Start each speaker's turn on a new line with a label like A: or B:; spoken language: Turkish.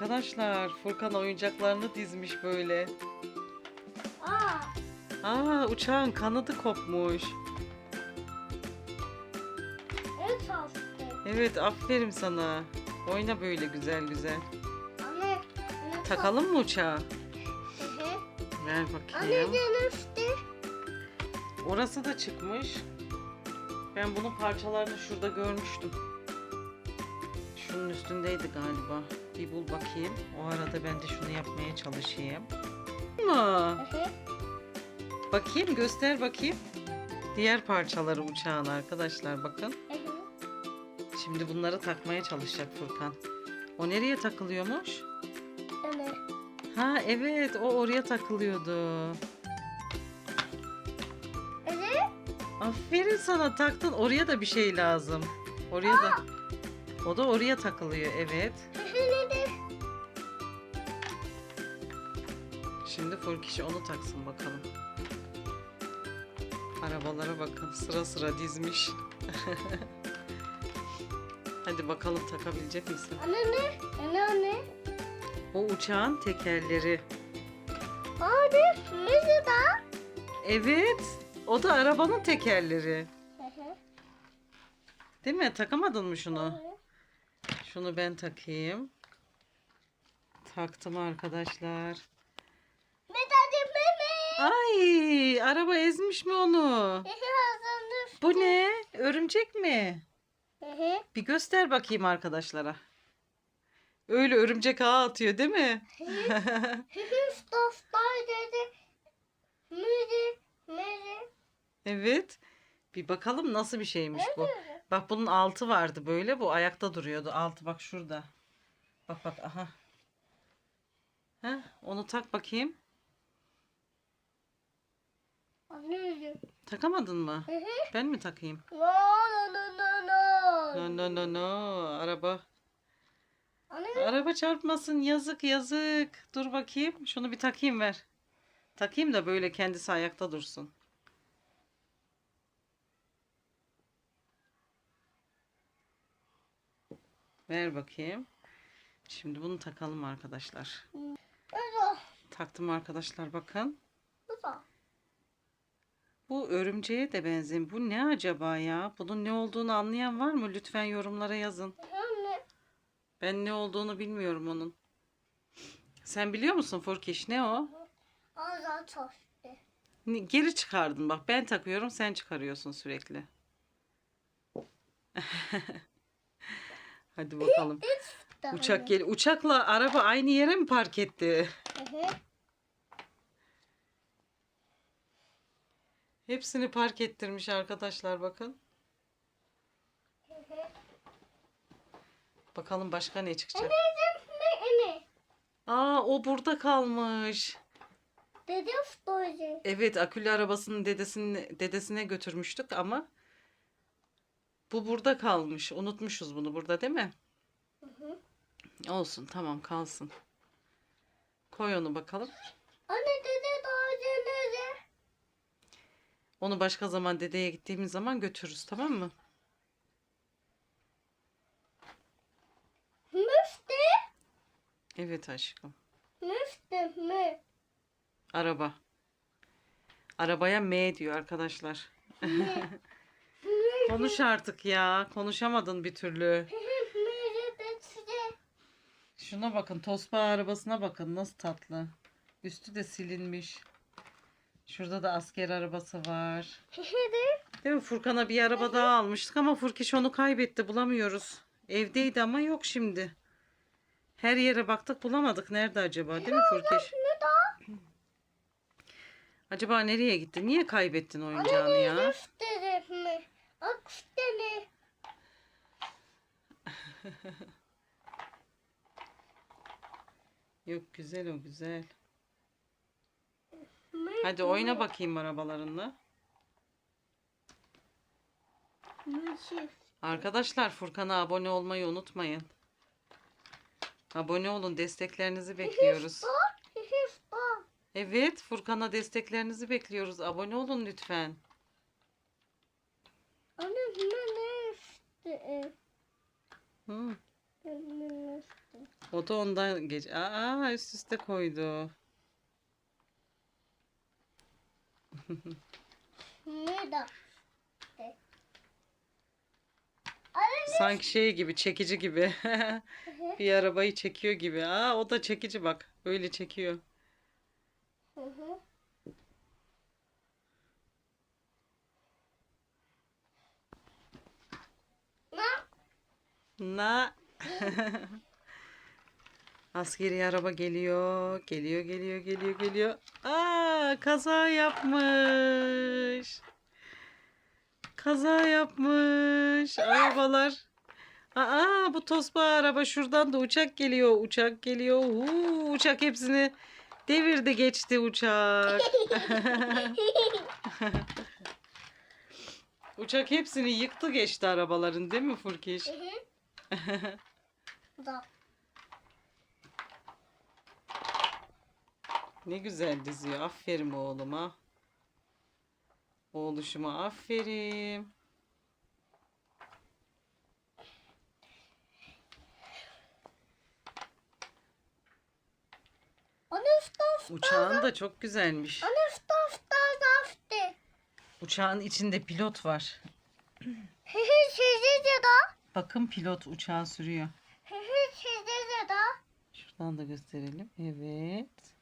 A: Arkadaşlar Furkan oyuncaklarını dizmiş böyle.
B: Aa,
A: Aa uçağın kanadı kopmuş.
B: evet.
A: Evet aferin sana. Oyna böyle güzel güzel.
B: Anne, anne
A: Takalım mı uçağı?
B: Hı hı.
A: Ver
B: Anne
A: bakayım.
B: dönüştü.
A: Orası da çıkmış. Ben bunun parçalarını şurada görmüştüm. Şunun üstündeydi galiba. Bir bul bakayım. O arada ben de şunu yapmaya çalışayım. Mı? Bakayım göster bakayım. Diğer parçaları uçağın arkadaşlar bakın. Şimdi bunları takmaya çalışacak Furkan. O nereye takılıyormuş? Ha evet o oraya takılıyordu.
B: Evet.
A: Aferin sana taktın. Oraya da bir şey lazım. Oraya da. O da oraya takılıyor evet. Şimdi Furkiş onu taksın bakalım. Arabalara bakın sıra sıra dizmiş. Hadi bakalım takabilecek misin?
B: Anne ne? Anne anne.
A: O uçağın tekerleri.
B: Abi, mesela.
A: Evet. O da arabanın tekerleri. Değil mi? Takamadın mı şunu? Şunu ben takayım. Taktım arkadaşlar. Ay, araba ezmiş mi onu? Bu ne? Örümcek mi? Bir göster bakayım arkadaşlara. Öyle örümcek ağı atıyor değil mi? Evet. Bir bakalım nasıl bir şeymiş bu. Bak bunun altı vardı böyle. Bu ayakta duruyordu. Altı bak şurada. Bak bak aha. Heh, onu tak bakayım. Takamadın mı?
B: Hı hı.
A: Ben mi takayım?
B: No no no no no.
A: No no no no. Araba.
B: Anne.
A: Araba çarpmasın. Yazık yazık. Dur bakayım. Şunu bir takayım ver. Takayım da böyle kendisi ayakta dursun. Ver bakayım. Şimdi bunu takalım arkadaşlar. Taktım arkadaşlar bakın.
B: Güzel.
A: Bu örümceğe de benzin. Bu ne acaba ya? Bunun ne olduğunu anlayan var mı? Lütfen yorumlara yazın.
B: Anne.
A: Ben ne olduğunu bilmiyorum onun. Sen biliyor musun Furkiş? Ne o?
B: Tostu.
A: Ne- Geri çıkardın bak. Ben takıyorum sen çıkarıyorsun sürekli. Hadi bakalım. Uçak gel. Uçakla araba aynı yere mi park etti?
B: Hı
A: Hepsini park ettirmiş arkadaşlar bakın. Bakalım başka ne çıkacak. Aa o burada kalmış.
B: Dede stoji.
A: Evet akülü arabasının dedesine, dedesine götürmüştük ama bu burada kalmış. Unutmuşuz bunu burada değil mi?
B: hı.
A: Olsun tamam kalsın. Koy onu bakalım.
B: Anne dede nerede?
A: Onu başka zaman dedeye gittiğimiz zaman götürürüz tamam mı?
B: Müftü.
A: Evet aşkım.
B: Müftü mü?
A: Araba. Arabaya M diyor arkadaşlar. Konuş artık ya. Konuşamadın bir türlü. Şuna bakın. Tosba arabasına bakın. Nasıl tatlı. Üstü de silinmiş. Şurada da asker arabası var. Değil mi? Furkan'a bir araba daha almıştık ama Furkiş onu kaybetti. Bulamıyoruz. Evdeydi ama yok şimdi. Her yere baktık bulamadık. Nerede acaba? Değil mi Furkiş? Acaba nereye gitti? Niye kaybettin oyuncağını ya? Yok güzel o güzel. Hadi oyna bakayım arabalarınla. Arkadaşlar Furkan'a abone olmayı unutmayın. Abone olun desteklerinizi bekliyoruz. Evet Furkan'a desteklerinizi bekliyoruz. Abone olun lütfen.
B: Müftü?
A: O da ondan geç. Aa üst üste koydu. Sanki şey gibi çekici gibi. Bir arabayı çekiyor gibi. Aa o da çekici bak. Öyle çekiyor.
B: Hı hı. Ne?
A: Na. Askeri araba geliyor. Geliyor, geliyor, geliyor, geliyor. Aa, kaza yapmış. Kaza yapmış. Arabalar. Aa, bu tosba araba şuradan da uçak geliyor. Uçak geliyor. Huu, uçak hepsini devirdi geçti uçak. Uçak hepsini yıktı geçti arabaların değil mi Furkiş?
B: Hı hı.
A: Ne güzel diziyor. Aferin oğluma. Oğluşuma aferin. Uçağın da çok güzelmiş. Uçağın içinde pilot var. Bakın pilot uçağı sürüyor. Şuradan da gösterelim. Evet.